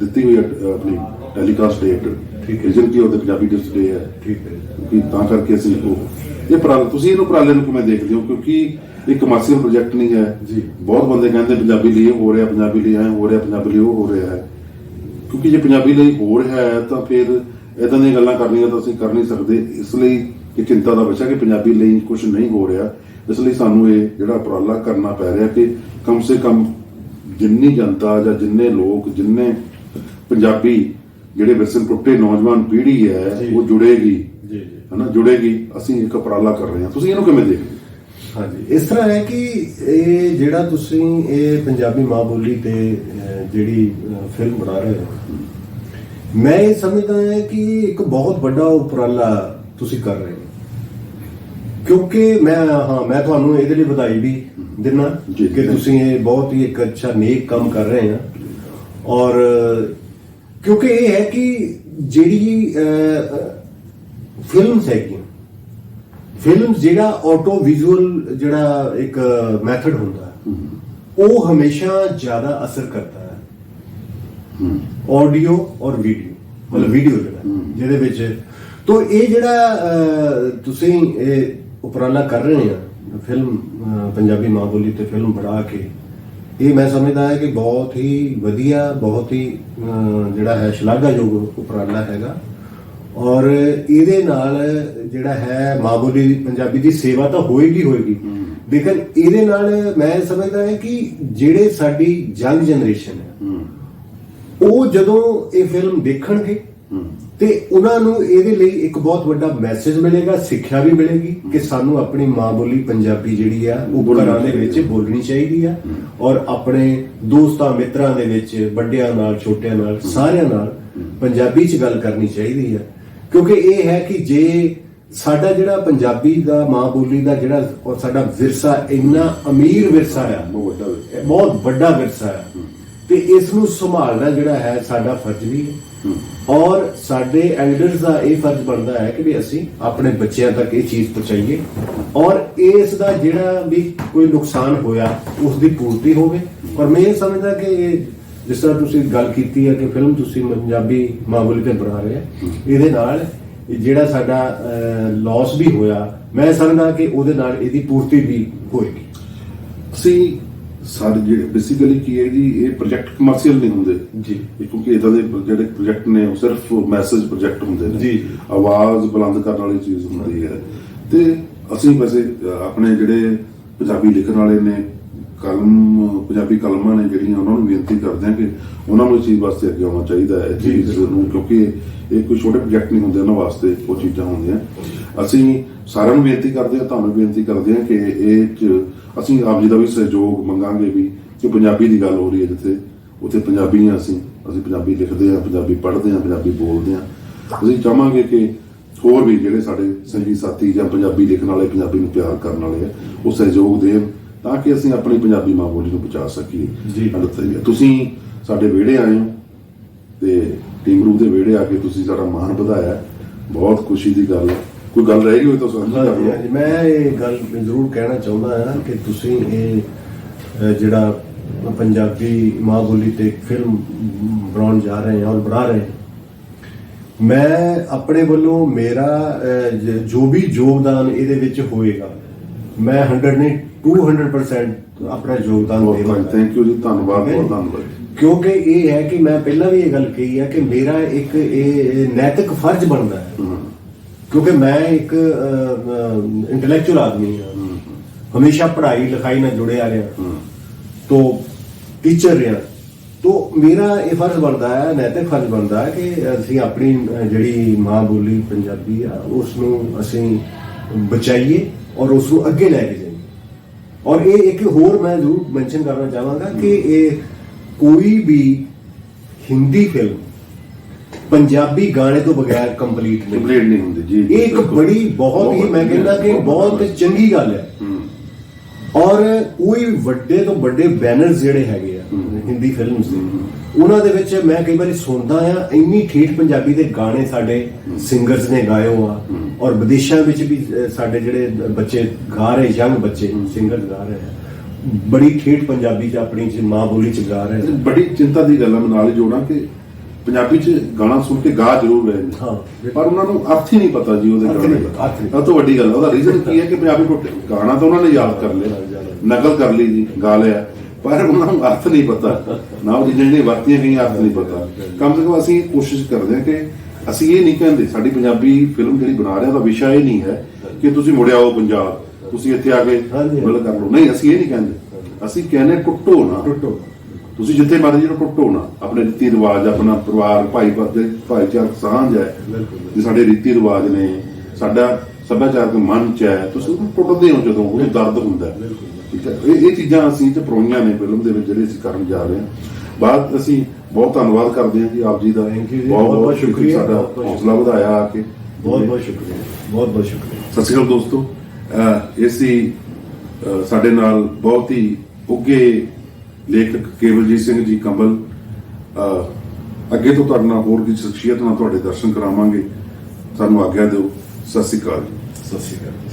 ਦਿੱਤੀ ਹੋਈ ਆਪਣੀ ਟੈਲੀਕਾਸਟ ਡੇਟ ਠੀਕ ਹੈ। ਕੀ ਉਹਦੇ ਪੰਜਾਬੀ ਦਿਵਸ ਡੇ ਹੈ। ਠੀਕ ਹੈ ਕਿਉਂਕਿ ਤਾਂ ਕਰਕੇ ਅਸੀਂ ਉਹ ਇਹ ਪ੍ਰਾਲ ਤੁਸੀਂ ਇਹਨੂੰ ਪ੍ਰਾਲੇ ਨੂੰ ਕਿਵੇਂ ਦੇਖਦੇ ਹੋ? ਕਿਉਂਕਿ ਇਹ ਕਮਰਸ਼ੀਅਲ ਪ੍ਰੋਜੈਕਟ ਨਹੀਂ ਹੈ। ਜੀ। ਬਹੁਤ ਬੰਦੇ ਕਹਿੰਦੇ ਪੰਜਾਬੀ ਲਈ ਹੋ ਰਿਹਾ ਪੰਜਾਬੀ ਲਈ ਹੋ ਰਿਹਾ ਪੰਜਾਬੀ ਲਈ ਉਹ ਹੋ ਰਿਹਾ ਹੈ। ਕਿਉਂਕਿ ਜੇ ਪੰਜਾਬੀ ਲਈ ਹੋ ਰਿਹਾ ਹੈ ਤਾਂ ਫਿਰ ਇਦਾਂ ਦੀਆਂ ਗੱਲਾਂ ਕਰਨੀਆਂ ਤਾਂ ਅਸੀਂ ਕਰ ਨਹੀਂ ਸਕਦੇ। ਇਸ ਲਈ ਇਹ ਚਿੰਤਾ ਦਾ ਵਿਸ਼ਾ ਕਿ ਪੰਜਾਬੀ ਲਈ ਕੁਝ ਨਹੀਂ ਹੋ ਰਿਹਾ। ਇਸ ਲਈ ਸਾਨੂੰ ਇਹ ਜਿਹੜਾ ਉਪਰਾਲਾ ਕਰਨਾ ਪੈ ਰਿਹਾ ਕਿ ਕਮ ਸੇ ਕਮ ਜਿੰਨੀ ਜਨਤਾ ਜਾਂ ਜਿੰਨੇ ਲੋਕ ਜਿੰਨੇ ਪੰਜਾਬੀ ਜਿਹੜੇ ਵਿਰਸੇ ਟੁੱਟੇ ਨੌਜਵਾਨ ਪੀੜ੍ਹੀ ਹੈ। ਉਹ ਜੁੜੇਗੀ। ਜੀ ਜੀ। ਹਨਾ ਜੁੜੇਗੀ। ਅਸੀਂ ਇੱਕ ਉਪਰਾਲਾ ਕਰ ਰਹੇ ਹਾਂ। ਤੁਸੀਂ ਇਹਨੂੰ ਕਿਵੇਂ ਦੇਖਦੇ? ਹਾਂਜੀ। ਇਸ ਤਰ੍ਹਾਂ ਹੈ ਕਿ ਇਹ ਜਿਹੜਾ ਤੁਸੀਂ ਇਹ ਪੰਜਾਬੀ ਮਾਂ ਬੋਲੀ ਤੇ ਜਿਹੜੀ ਫਿਲਮ ਬਣਾ ਰਹੇ ਹੋ ਮੈਂ ਇਹ ਸਮਝਦਾ ਹਾਂ ਕਿ ਇੱਕ ਬਹੁਤ ਵੱਡਾ ਉਪਰਾਲਾ ਤੁਸੀਂ ਕਰ ਰਹੇ ਹੋ। ਕਿਉਂਕਿ ਮੈਂ ਹਾਂ ਮੈਂ ਤੁਹਾਨੂੰ ਇਹਦੇ ਲਈ ਵਧਾਈ ਵੀ ਦਿੰਨਾ ਕਿ। ਤੁਸੀਂ ਇਹ ਬਹੁਤ ਹੀ ਇੱਕ ਅੱਛਾ ਨੇਕ ਕੰਮ ਕਰ ਰਹੇ ਹੋ ਔਰ ਕਿਉਂਕਿ ਇਹ ਹੈ ਕਿ ਜਿਹੜੀ ਫਿਲਮਸ ਹੈਗੀਆਂ ਫਿਲਮ ਜਿਹੜਾ ਆਟੋ ਵਿਜ਼ੂਅਲ ਜਿਹੜਾ ਇੱਕ ਮੈਥਡ ਹੁੰਦਾ ਉਹ ਹਮੇਸ਼ਾ ਜ਼ਿਆਦਾ ਅਸਰ ਕਰਦਾ ਹੈ। ਆਡੀਓ ਔਰ ਵੀਡੀਓ ਮਤਲਬ ਵੀਡੀਓ ਜਿਹੜਾ ਜਿਹਦੇ ਵਿੱਚ ਤੋਂ ਇਹ ਜਿਹੜਾ ਤੁਸੀਂ ਇਹ ਉਪਰਾਲਾ ਕਰ ਰਹੇ ਆ ਫਿਲਮ ਪੰਜਾਬੀ ਮਾਂ ਬੋਲੀ ਤੇ ਫਿਲਮ ਬਣਾ ਕੇ ਇਹ ਮੈਂ ਸਮਝਦਾ ਹੈ ਕਿ ਬਹੁਤ ਹੀ ਵਧੀਆ ਬਹੁਤ ਹੀ ਜਿਹੜਾ ਹੈ ਸ਼ਲਾਘਾਯੋਗ ਉਪਰਾਲਾ ਹੈਗਾ। ਔਰ ਇਹਦੇ ਨਾਲ ਜਿਹੜਾ ਹੈ ਮਾਂ ਬੋਲੀ ਦੀ ਪੰਜਾਬੀ ਦੀ ਸੇਵਾ ਤਾਂ ਹੋਏਗੀ ਹੋਏਗੀ। ਲੇਕਿਨ ਇਹਦੇ ਨਾਲ ਮੈਂ ਸਮਝਦਾ ਹਾਂ ਕਿ ਜਿਹੜੇ ਸਾਡੀ ਯੰਗ ਜਨਰੇਸ਼ਨ ਹੈ। ਉਹ ਜਦੋਂ ਇਹ ਫਿਲਮ ਦੇਖਣਗੇ ਤੇ ਉਹਨਾਂ ਨੂੰ ਇਹਦੇ ਲਈ ਇੱਕ ਬਹੁਤ ਵੱਡਾ ਮੈਸੇਜ ਮਿਲੇਗਾ ਸਿੱਖਿਆ ਵੀ ਮਿਲੇਗੀ ਕਿ ਸਾਨੂੰ ਆਪਣੀ ਮਾਂ ਬੋਲੀ ਪੰਜਾਬੀ ਜਿਹੜੀ ਆ ਉਹ ਘਰਾਂ ਦੇ ਵਿੱਚ ਬੋਲਣੀ ਚਾਹੀਦੀ ਆ। ਔਰ ਆਪਣੇ ਦੋਸਤਾਂ ਮਿੱਤਰਾਂ ਦੇ ਵਿੱਚ ਵੱਡਿਆਂ ਨਾਲ ਛੋਟਿਆਂ ਨਾਲ ਸਾਰਿਆਂ ਨਾਲ ਪੰਜਾਬੀ 'ਚ ਗੱਲ ਕਰਨੀ ਚਾਹੀਦੀ ਆ। ਕਿਉਂਕਿ ਇਹ ਹੈ ਕਿ ਜੇ ਸਾਡਾ ਜਿਹੜਾ ਪੰਜਾਬੀ ਦਾ ਮਾਂ ਬੋਲੀ ਦਾ ਜਿਹੜਾ ਔਰ ਸਾਡਾ ਵਿਰਸਾ ਇੰਨਾ ਅਮੀਰ ਵਿਰਸਾ ਆ ਬਹੁਤ ਵੱਡਾ ਵਿਸ਼ਾ। ਇਹ ਬਹੁਤ ਵੱਡਾ ਵਿਰਸਾ ਹੈ। ਤੇ ਇਸ ਨੂੰ ਸੰਭਾਲਣਾ ਜਿਹੜਾ ਹੈ ਸਾਡਾ ਫਰਜ਼ ਵੀ ਹੈ। ਔਰ ਸਾਡੇ ਐਲਡਰਸ ਦਾ ਇਹ ਫਰਜ਼ ਬਣਦਾ ਹੈ ਕਿ ਵੀ ਅਸੀਂ ਆਪਣੇ ਬੱਚਿਆਂ ਤੱਕ ਇਹ ਚੀਜ਼ ਪਹੁੰਚਾਈਏ। ਔਰ ਇਸ ਦਾ ਜਿਹੜਾ ਵੀ ਕੋਈ ਨੁਕਸਾਨ ਹੋਇਆ ਉਸ ਦੀ ਪੂਰਤੀ ਹੋਵੇ। ਔਰ ਮੈਂ ਇਹ ਸਮਝਦਾ ਕਿ ਇਹ ਜਿਸ ਤਰ੍ਹਾਂ ਤੁਸੀਂ ਗੱਲ ਕੀਤੀ ਹੈ ਕਿ ਫਿਲਮ ਤੁਸੀਂ ਪੰਜਾਬੀ ਮਾਂ ਬੋਲੀ ਤੇ ਬਣਾ ਰਹੇ ਹੋ ਇਹਦੇ ਨਾਲ ਜਿਹੜਾ ਸਾਡਾ ਲਾਸ ਵੀ ਹੋਇਆ ਮੈਂ ਸਮਝਦਾ ਕਿ ਉਹਦੇ ਨਾਲ ਇਹਦੀ ਪੂਰਤੀ ਵੀ ਹੋਏਗੀ। ਅਸੀਂ ਸਾਡੇ ਜਿਹੜੇ ਬੇਸਿਕਲੀ ਕੀ ਹੈ ਜੀ ਇਹ ਪ੍ਰੋਜੈਕਟ ਕਮਰਸ਼ੀਅਲ ਨਹੀਂ ਹੁੰਦੇ। ਜੀ। ਕਿਉਂਕਿ ਇਦਾਂ ਦੇ ਜਿਹੜੇ ਪ੍ਰੋਜੈਕਟ ਨੇ ਉਹ ਸਿਰਫ ਮੈਸੇਜ ਪ੍ਰੋਜੈਕਟ ਹੁੰਦੇ ਨੇ। ਜੀ। ਆਵਾਜ਼ ਬੁਲੰਦ ਕਰਨ ਵਾਲੀ ਚੀਜ਼ ਹੁੰਦੀ ਹੈ। ਤੇ ਅਸੀਂ ਵੈਸੇ ਆਪਣੇ ਜਿਹੜੇ ਪੰਜਾਬੀ ਲਿਖਣ ਵਾਲੇ ਨੇ ਕਲਮ ਪੰਜਾਬੀ ਕਲਮਾਂ ਨੇ ਜਿਹੜੀਆਂ ਉਹਨਾਂ ਨੂੰ ਬੇਨਤੀ ਕਰਦੇ ਹਾਂ ਕਿ ਉਹਨਾਂ ਨੂੰ ਇਸ ਚੀਜ਼ ਵਾਸਤੇ ਅੱਗੇ ਆਉਣਾ ਚਾਹੀਦਾ ਹੈ। ਚੀਜ਼ ਨੂੰ ਕਿਉਂਕਿ ਇਹ ਕੋਈ ਛੋਟੇ ਪ੍ਰੋਜੈਕਟ ਨਹੀਂ ਹੁੰਦੇ ਉਹਨਾਂ ਵਾਸਤੇ ਉਹ ਚੀਜ਼ਾਂ ਹੁੰਦੀਆਂ। ਅਸੀਂ ਸਾਰਿਆਂ ਨੂੰ ਬੇਨਤੀ ਕਰਦੇ ਹਾਂ ਤੁਹਾਨੂੰ ਬੇਨਤੀ ਕਰਦੇ ਹਾਂ ਕਿ ਇਹ 'ਚ ਅਸੀਂ ਆਪ ਜੀ ਦਾ ਵੀ ਸਹਿਯੋਗ ਮੰਗਾਂਗੇ ਵੀ ਕਿ ਪੰਜਾਬੀ ਦੀ ਗੱਲ ਹੋ ਰਹੀ ਹੈ ਜਿੱਥੇ ਉੱਥੇ ਪੰਜਾਬੀ ਹਾਂ ਅਸੀਂ ਅਸੀਂ ਪੰਜਾਬੀ ਲਿਖਦੇ ਹਾਂ ਪੰਜਾਬੀ ਪੜ੍ਹਦੇ ਹਾਂ ਪੰਜਾਬੀ ਬੋਲਦੇ ਹਾਂ ਅਸੀਂ ਚਾਹਾਂਗੇ ਕਿ ਹੋਰ ਵੀ ਜਿਹੜੇ ਸਾਡੇ ਸੰਗੀ ਸਾਥੀ ਜਾਂ ਪੰਜਾਬੀ ਲਿਖਣ ਵਾਲੇ ਪੰਜਾਬੀ ਨੂੰ ਪਿਆਰ ਕਰਨ ਵਾਲੇ ਆ ਉਹ ਸਹਿਯੋਗ ਦੇਣ ਤਾਂ ਕਿ ਅਸੀਂ ਆਪਣੀ ਪੰਜਾਬੀ ਮਾਂ ਬੋਲੀ ਨੂੰ ਬਚਾ ਸਕੀਏ। ਜੀ। ਤੁਸੀਂ ਸਾਡੇ ਵਿਹੜੇ ਆਏ ਹੋ ਤੇ ਟੀਮ ਗਰੁੱਪ ਦੇ ਵਿਹੜੇ ਆ ਕੇ ਤੁਸੀਂ ਸਾਡਾ ਮਾਣ ਵਧਾਇਆ। ਬਹੁਤ ਖੁਸ਼ੀ ਦੀ ਗੱਲ ਹੈ। ਕੋਈ ਗੱਲ ਰਹਿ ਗਈ ਹੋਈ ਤਾਂ ਸਾਂਝੀ ਕਰ ਹਾਂਜੀ, ਲਓ ਹਾਂਜੀ, ਮੈਂ ਇਹ ਗੱਲ ਜ਼ਰੂਰ ਕਹਿਣਾ ਚਾਹੁੰਦਾ ਹਾਂ ਕਿ ਤੁਸੀਂ ਇਹ ਜਿਹੜਾ ਪੰਜਾਬੀ ਮਾਂ ਬੋਲੀ ਤੇ ਇੱਕ ਫਿਲਮ ਬਣਾਉਣ ਜਾ ਰਹੇ ਹਾਂ ਔਰ ਬਣਾ ਰਹੇ ਹਾਂ ਮੈਂ ਆਪਣੇ ਵੱਲੋਂ ਮੇਰਾ ਜ- ਜੋ ਵੀ ਯੋਗਦਾਨ ਇਹਦੇ ਵਿੱਚ ਹੋਏਗਾ ਮੈਂ 100 ਨਹੀਂ 200% ਆਪਣਾ ਯੋਗਦਾਨ ਬਹੁਤ ਦੇਵਾਂਗਾ। ਥੈਂਕ ਯੂ ਜੀ ਧੰਨਵਾਦ ਬਹੁਤ ਜੀ। ਧੰਨਵਾਦ ਕਿਉਂਕਿ ਇਹ ਹੈ ਕਿ ਮੈਂ ਪਹਿਲਾਂ ਵੀ ਇਹ ਗੱਲ ਕਹੀ ਹੈ ਕਿ ਮੇਰਾ ਇੱਕ ਇਹ ਨੈਤਿਕ ਫਰਜ਼ ਬਣਦਾ ਹੈ। ਕਿਉਂਕਿ ਮੈਂ ਇੱਕ ਇੰਟੈਲੈਕਚੁਅਲ ਆਦਮੀ ਹਾਂ। ਹਮੇਸ਼ਾ ਪੜ੍ਹਾਈ ਲਿਖਾਈ ਨਾਲ ਜੁੜਿਆ ਰਿਹਾ। ਤੋ ਟੀਚਰ ਰਿਹਾ। ਤੋ ਮੇਰਾ ਇਹ ਫਰਜ਼ ਬਣਦਾ ਹੈ ਨੈਤਿਕ ਫਰਜ਼ ਬਣਦਾ ਹੈ ਕਿ ਅਸੀਂ ਆਪਣੀ ਜਿਹੜੀ ਮਾਂ ਬੋਲੀ ਪੰਜਾਬੀ ਆ ਉਸ ਨੂੰ ਅਸੀਂ ਬਚਾਈਏ ਔਰ ਉਸ ਨੂੰ ਅੱਗੇ ਲੈ ਕੇ ਜਾਈਏ। ਔਰ ਇਹ ਇੱਕ ਹੋਰ ਮੈਂ ਜ਼ਰੂਰ ਮੈਂਸ਼ਨ ਕਰਨਾ ਚਾਹਾਂਗਾ ਕਿ ਇਹ ਕੋਈ ਵੀ ਹਿੰਦੀ ਫਿਲਮ ਪੰਜਾਬੀ ਗਾਣੇ ਤੋਂ ਬਗੈਰ ਕੰਪਲੀਟ ਨਹੀਂ। ਕੰਪਲੀਟ ਨਹੀਂ ਹੁੰਦੀ ਜੀ ਇਹ ਇੱਕ। ਬੜੀ ਬਹੁਤ ਹੀ ਮੈਂ ਕਹਿੰਦਾ ਕਿ ਬਹੁਤ ਚੰਗੀ ਗੱਲ ਹੈ। ਔਰ ਕੋਈ ਵੱਡੇ ਤੋਂ ਵੱਡੇ ਬੈਨਰਸ ਜਿਹੜੇ ਹੈਗੇ ਆ। ਹਿੰਦੀ ਫਿਲਮਸ ਦੇ ਉਹਨਾਂ ਦੇ ਵਿੱਚ ਮੈਂ ਕਈ ਵਾਰੀ ਸੁਣਦਾ ਆ ਇੰਨੀ ਠੇਠ ਪੰਜਾਬੀ ਦੇ ਗਾਣੇ ਸਾਡੇ ਸਿੰਗਰਸ ਨੇ ਗਾਇਓ ਆ। ਔਰ ਵਿਦੇਸ਼ਾਂ ਵਿੱਚ ਵੀ ਸਾਡੇ ਜਿਹੜੇ ਬੱਚੇ ਗਾ ਰਹੇ ਯੰਗ ਬੱਚੇ ਸਿੰਗਰ ਗਾ ਰਹੇ ਆ ਬੜੀ ਠੇਠ ਪੰਜਾਬੀ ਚ ਆਪਣੀ ਮਾਂ ਬੋਲੀ ਚ ਗਾ ਰਹੇ ਆ। ਬੜੀ ਚਿੰਤਾ ਦੀ ਗੱਲ ਹੈ ਮੈਂ ਨਾਲ ਹੀ ਜੋੜਾਂ ਕਿ ਪੰਜਾਬੀ ਚ ਗਾਣਾ ਸੁਣ ਕੇ ਗਾ ਜ਼ਰੂਰ ਰਹੇ ਨੇ ਹਾਂ। ਪਰ ਉਹਨਾਂ ਨੂੰ ਅਰਥ ਹੀ ਨਹੀਂ ਪਤਾ ਜੀ ਉਹਦੇ ਗਾਣੇ ਦਾ। ਉਹ ਤੋਂ ਵੱਡੀ ਗੱਲ ਹੈ। ਉਹਦਾ ਰੀਜ਼ਨ ਕੀ ਹੈ ਕਿ ਪੰਜਾਬੀ ਟੁੱਟ ਗਾਣਾ ਤਾਂ ਉਹਨਾਂ ਨੇ ਯਾਦ ਕਰ ਲਿਆ ਨਕਲ ਕਰ ਲਈ ਜੀ ਗਾ ਲਿਆ। ਪਰ ਉਹਨਾਂ ਨੂੰ ਅਰਥ ਨਹੀਂ ਪਤਾ। ਨਾ ਉਹ ਜਿਹੜੀਆਂ ਵਰਤੀਆਂ ਗਈਆਂ ਅਰਥ ਨਹੀਂ ਪਤਾ। ਕਮ ਸੇ ਕਮ ਅਸੀਂ ਕੋਸ਼ਿਸ਼ ਕਰਦੇ ਹਾਂ ਕਿ ਅਸੀਂ ਇਹ ਨਹੀਂ ਕਹਿੰਦੇ ਸਾਡੀ ਪੰਜਾਬੀ ਫਿਲਮ ਜਿਹੜੀ ਬਣਾ ਰਹੇ ਹਾਂ ਉਹਦਾ ਵਿਸ਼ਾ ਇਹ ਨਹੀਂ ਹੈ ਕਿ ਤੁਸੀਂ ਮੁੜ ਆਓ ਪੰਜਾਬ ਤੁਸੀਂ ਇੱਥੇ ਆ ਕੇ। ਗੱਲ ਕਰ ਲਓ। ਨਹੀਂ ਅਸੀਂ ਇਹ ਨਹੀਂ ਕਹਿੰਦੇ। ਅਸੀਂ ਕਹਿੰਦੇ ਟੁੱਟੋ ਨਾ। ਟੁੱਟੋ। ਤੁਸੀਂ ਜਿੱਥੇ ਮਰਜ਼ੀ ਨੂੰ ਟੁੱਟੋ ਨਾ। ਆਪਣੇ ਰੀਤੀ ਰਿਵਾਜ ਆਪਣਾ ਪਰਿਵਾਰ ਭਾਈ ਭਾਈ ਭਾਈਚਾਰਕ ਸਾਂਝ ਹੈ। ਜੇ ਸਾਡੇ ਰੀਤੀ ਰਿਵਾਜ ਨੇ ਸਾਡਾ ਸੱਭਿਆਚਾਰਕ ਮਨ ਚ ਹੈ ਤੁਸੀਂ ਉਹਨੂੰ ਟੁੱਟਦੇ ਹੋ ਜਦੋਂ ਉਹ ਦਰਦ ਹੁੰਦਾ ਹੈ। ਠੀਕ ਹੈ? ਇਹ ਇਹ ਚੀਜ਼ਾਂ ਅਸੀਂ ਤੇ ਪਰੋਈਆਂ ਨੇ ਫਿਲਮ ਦੇ ਵਿੱਚ ਜਿਹੜੇ ਅਸੀਂ ਕਰਨ ਜਾ ਰਹੇ ਹਾਂ। ਬਾਅਦ ਅਸੀਂ ਬਹੁਤ ਧੰਨਵਾਦ ਕਰਦੇ ਹਾਂ ਜੀ ਆਪ ਜੀ ਦਾ। ਜੀ, ਬਹੁਤ-ਬਹੁਤ ਸ਼ੁਕਰੀਆ, ਸਾਡਾ ਹੌਸਲਾ ਵਧਾਇਆ ਆ ਕੇ। ਬਹੁਤ ਬਹੁਤ ਸ਼ੁਕਰੀਆ ਬਹੁਤ ਬਹੁਤ ਸ਼ੁਕਰੀਆ। ਸਤਿ ਸ਼੍ਰੀ ਅਕਾਲ ਦੋਸਤੋ। ਅਹ ਸਾਡੇ ਨਾਲ ਬਹੁਤ ਹੀ ਉੱਗੇ ਲੇਖਕ ਕੇਵਲਜੀਤ ਸਿੰਘ ਜੀ ਕੰਬਲ ਅੱਗੇ ਤੋਂ ਤੁਹਾਡੇ ਨਾਲ ਹੋਰ ਕਿਸੇ ਸ਼ਖਸੀਅਤ ਨਾਲ ਤੁਹਾਡੇ ਦਰਸ਼ਨ ਕਰਾਵਾਂਗੇ। ਸਾਨੂੰ ਆਗਿਆ ਦਿਓ। ਸਤਿ ਸ਼੍ਰੀ ਅਕਾਲ ਸਤਿ ਸ਼੍ਰੀ ਅਕਾਲ ਜੀ, ਸਤਿ ਸ਼੍ਰੀ ਅਕਾਲ